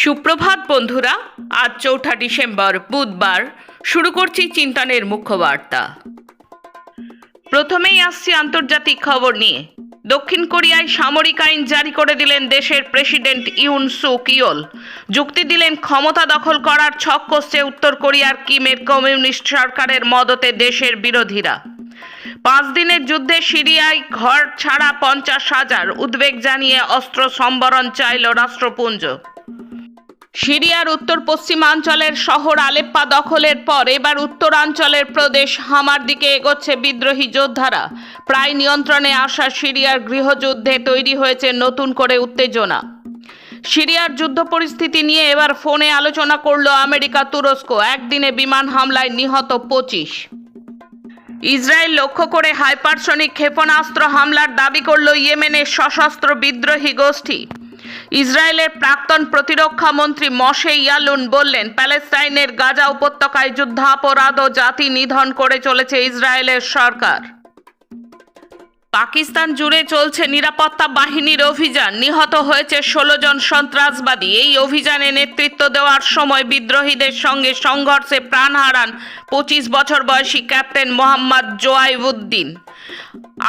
সুপ্রভাত বন্ধুরা, আজ চৌঠা ডিসেম্বর, বুধবার। শুরু করছি চিন্তনের মুখ্য বার্তা প্রথমেই আসছি আন্তর্জাতিক খবর নিয়ে। দক্ষিণ কোরিয়ায় সামরিক আইন জারি করে দিলেন দেশের প্রেসিডেন্ট ইউন সু ইয়োল যুক্তি দিলেন ক্ষমতা দখল করার ছক কষছে উত্তর কোরিয়ার কিমের কমিউনিস্ট সরকারের মদতে দেশের বিরোধীরা। পাঁচ দিনের যুদ্ধে সিরিয়ায় ঘর ছাড়া পঞ্চাশ হাজার। উদ্বেগ জানিয়ে অস্ত্র সম্বরণ চাইল রাষ্ট্রপুঞ্জ। সিরিয়ার উত্তর পশ্চিমাঞ্চলের শহর আলেপ্পা দখলের পর এবার উত্তরাঞ্চলের প্রদেশ হামার দিকে এগোচ্ছে বিদ্রোহী যোদ্ধারা। প্রায় নিয়ন্ত্রণে আসা সিরিয়ার গৃহযুদ্ধে তৈরি হয়েছে নতুন করে উত্তেজনা। সিরিয়ার যুদ্ধ পরিস্থিতি নিয়ে এবার ফোনে আলোচনা করল আমেরিকা তুরস্ক। একদিনে বিমান হামলায় নিহত পঁচিশ। ইসরায়েল লক্ষ্য করে হাইপারসনিক ক্ষেপণাস্ত্র হামলার দাবি করল ইয়েমেনের সশস্ত্র বিদ্রোহী গোষ্ঠী। ইসরায়েলের প্রাক্তন প্রতিরক্ষা মন্ত্রী মশে ইয়ালুন বললেন প্যালেস্টাইনের গাজা উপত্যকায় যুদ্ধাপরাধ ও জাতি নিধন করে চলেছে ইসরায়েলের সরকার। পাকিস্তান জুড়ে চলছে নিরাপত্তা বাহিনীর অভিযান। নিহত হয়েছে ষোলো জন সন্ত্রাসবাদী। এই অভিযানে নেতৃত্ব দেওয়ার সময় বিদ্রোহীদের সঙ্গে সংঘর্ষে প্রাণ হারান পঁচিশ বছর বয়সী ক্যাপ্টেন মোহাম্মদ জোয়াইবুদ্দিন।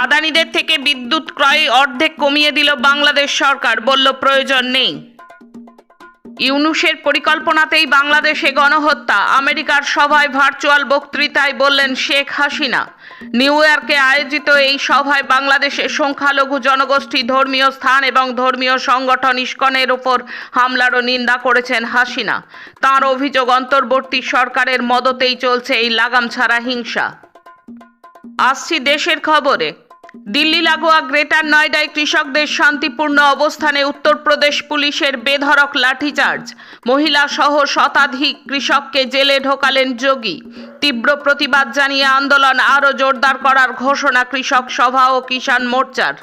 আদানিদের থেকে বিদ্যুৎ ক্রয় অর্ধেক কমিয়ে দিল বাংলাদেশ সরকার, বলল প্রয়োজন নেই। ইউনুসের পরিকল্পনাতেই বাংলাদেশে গণহত্যা, আমেরিকার সভায় ভার্চুয়াল বক্তৃতায় বললেন শেখ হাসিনা। নিউ ইয়র্কে আয়োজিত এই সভায় বাংলাদেশের সংখ্যালঘু জনগোষ্ঠী, ধর্মীয় স্থান এবং ধর্মীয় সংগঠন ইস্কনের ওপর হামলারও নিন্দা করেছেন হাসিনা। তার অভিযোগ অন্তর্বর্তী সরকারের মদতেই চলছে এই লাগাম ছাড়া হিংসা। আসছি দেশের খবরে। দিল্লি লাগোয়া গ্রেটার নয়ডায় কৃষকদের শান্তিপূর্ণ অবস্থানে উত্তরপ্রদেশ পুলিশের বেধড়ক লাঠিচার্জ। মহিলা সহ শতাধিক কৃষককে জেলে ঢোকালেন যোগী। তীব্র প্রতিবাদ জানিয়ে আন্দোলন আরও জোরদার করার ঘোষণা কৃষক সভা ও কিষাণ মোর্চার।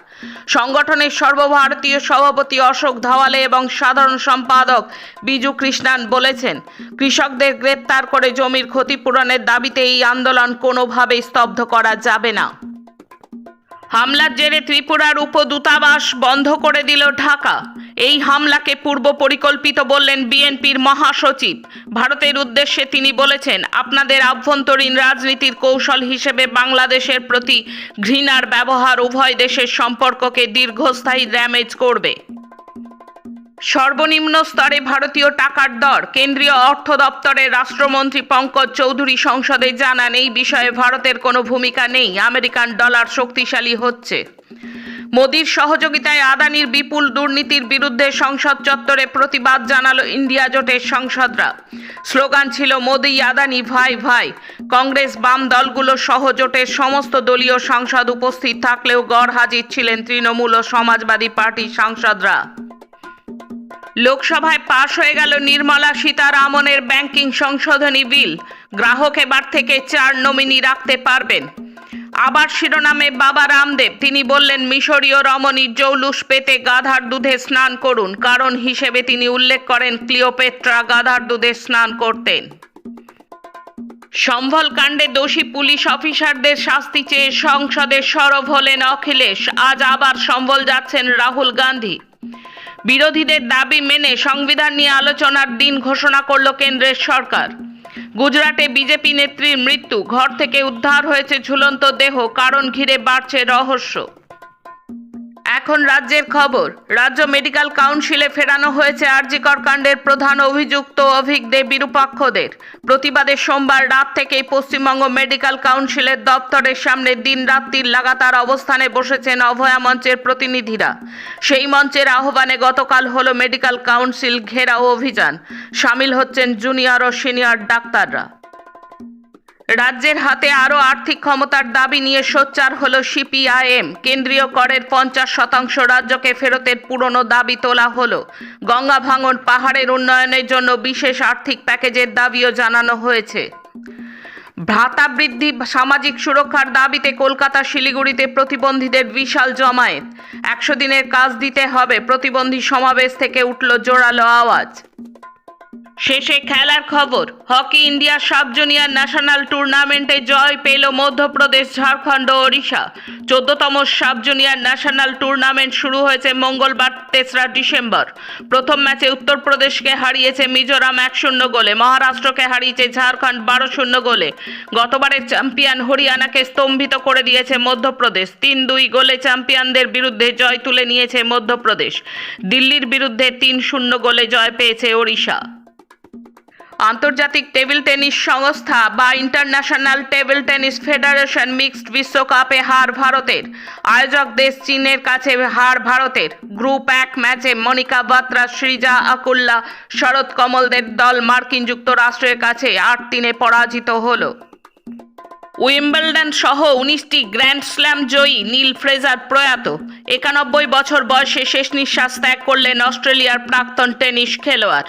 সংগঠনের সর্বভারতীয় সভাপতি অশোক ধাওয়ালে এবং সাধারণ সম্পাদক বিজু কৃষ্ণান বলেছেন, কৃষকদের গ্রেপ্তার করে জমির ক্ষতিপূরণের দাবিতে এই আন্দোলন কোনোভাবেই স্তব্ধ করা যাবে না। হামলার জেরে ত্রিপুরার উপদূতাবাস বন্ধ করে দিল ঢাকা। এই হামলাকে পূর্ব পরিকল্পিত বললেন বিএনপির মহাসচিব। ভারতের উদ্দেশ্যে তিনি বলেছেন, আপনাদের আভ্যন্তরীণ রাজনীতির কৌশল হিসেবে বাংলাদেশের প্রতি ঘৃণার ব্যবহার উভয় দেশের সম্পর্ককে দীর্ঘস্থায়ী ড্যামেজ করবে। সর্বনিম্ন স্তরে ভারতীয় টাকার দর, কেন্দ্রীয় অর্থ দপ্তরের রাষ্ট্রমন্ত্রী পঙ্কজ চৌধুরী সংসদে জানান, এই বিষয়ে ভারতের কোনো ভূমিকা নেই, আমেরিকান ডলার শক্তিশালী হচ্ছে। মোদীর সহযোগিতায় আদানির বিপুল দুর্নীতির বিরুদ্ধে সংসদ চত্বরে প্রতিবাদ জানালো ইন্ডিয়া জোটের সংসদরা। স্লোগান ছিল, মোদী, আদানি, ভাই ভাই। কংগ্রেস বাম দলগুলো সহ জোটের সমস্ত দলীয় সাংসদ উপস্থিত থাকলেও গড় হাজির ছিলেন তৃণমূল ও সমাজবাদী পার্টির সাংসদরা। লোকসভায় পাশ হয়ে গেল নির্মলা সীতারামনের ব্যাংকিং সংশোধনী বিল। গ্রাহক এবার থেকে চার নমিনি রাখতে পারবেন। আবার শিরোনামে বাবা রামদেব, তিনি বললেন, মিশরীয় রমণীর জৌলুস পেতে গাধার দুধে স্নান করুন। কারণ হিসেবে তিনি উল্লেখ করেন, ক্লিওপেট্রা গাধার দুধে স্নান করতেন। সম্ভল কাণ্ডে দোষী পুলিশ অফিসারদের শাস্তি চেয়ে সংসদে সরব হলেন অখিলেশ। আজ আবার সম্বল যাচ্ছেন রাহুল গান্ধী। বিরোধীদের দাবি মেনে সংবিধান নিয়ে আলোচনার দিন ঘোষণা করল কেন্দ্রের সরকার। গুজরাটে বিজেপি নেত্রীর মৃত্যু, ঘর থেকে উদ্ধার হয়েছে ঝুলন্ত দেহ, কারণ ঘিরে বাড়ছে রহস্য। এখন রাজ্যের খবর। রাজ্য মেডিকেল কাউন্সিলে ফেরানো হয়েছে আরজিকর কাণ্ডের প্রধান অভিযুক্ত অভিজ্ঞদের বিরূপাক্ষদের। প্রতিবাদে সোমবার রাত থেকেই পশ্চিমবঙ্গ মেডিকেল কাউন্সিলের দপ্তরের সামনে দিন রাত্রির লাগাতার অবস্থানে বসেছেন অভয়া মঞ্চের প্রতিনিধিরা। সেই মঞ্চের আহ্বানে গতকাল হলো মেডিকেল কাউন্সিল ঘেরাও অভিযান। সামিল হচ্ছেন জুনিয়র ও সিনিয়র ডাক্তাররা। রাজ্যের হাতে আরও আর্থিক ক্ষমতার দাবি নিয়ে সোচ্চার হল সিপিআইএম। কেন্দ্রীয় করের পঞ্চাশ শতাংশ রাজ্যকে ফেরতের পুরনো দাবি তোলা হলো। গঙ্গা ভাঙন, পাহাড়ের উন্নয়নের জন্য বিশেষ আর্থিক প্যাকেজের দাবিও জানানো হয়েছে। ভাতা বৃদ্ধি, সামাজিক সুরক্ষার দাবিতে কলকাতা শিলিগুড়িতে প্রতিবন্ধীদের বিশাল জমায়েত। একশো দিনের কাজ দিতে হবে, প্রতিবন্ধী সমাবেশ থেকে উঠল জোরালো আওয়াজ। শেষে খেলার খবর, hockey India sub junior national টুর্নামেন্টে জয় পেল মধ্যপ্রদেশ, ঝাড়খণ্ড, ওড়িশা। চোদ্দতম সাব জুনিয়র ন্যাশনাল টুর্নামেন্ট শুরু হয়েছে মঙ্গলবার, তেসরা ডিসেম্বর। প্রথম ম্যাচে উত্তরপ্রদেশকে হারিয়েছে মিজোরাম এক শূন্য গোলে, মহারাষ্ট্রকে হারিয়েছে ঝাড়খণ্ড বারো শূন্য গোলে। গতবারের চ্যাম্পিয়ন হরিয়ানাকে স্তম্ভিত করে দিয়েছে মধ্যপ্রদেশ, তিন দুই গোলে চ্যাম্পিয়নদের বিরুদ্ধে জয় তুলে নিয়েছে মধ্যপ্রদেশ। দিল্লির বিরুদ্ধে তিন শূন্য গোলে জয় পেয়েছে ওড়িশা। আন্তর্জাতিক টেবিল টেনিস সংস্থা বা international table tennis federation mixed বিশ্বকাপে হার ভারতের। আয়োজক দেশ চীনের কাছে হার ভারতের। গ্রুপ এক ম্যাচে মনিকা বাত্রা সৃজা আকুল্লা, শরৎ কমলদের দল মার্কিন যুক্তরাষ্ট্রের কাছে আট তিনে পরাজিত হলো। উইম্বলডন সহ উনিশটি গ্র্যান্ড স্ল্যাম জয়ী নীল ফ্রেজার প্রয়াত। একানব্বই বছর বয়সে শেষ নিঃশ্বাস ত্যাগ করলেন অস্ট্রেলিয়ার প্রাক্তন টেনিস খেলোয়াড়।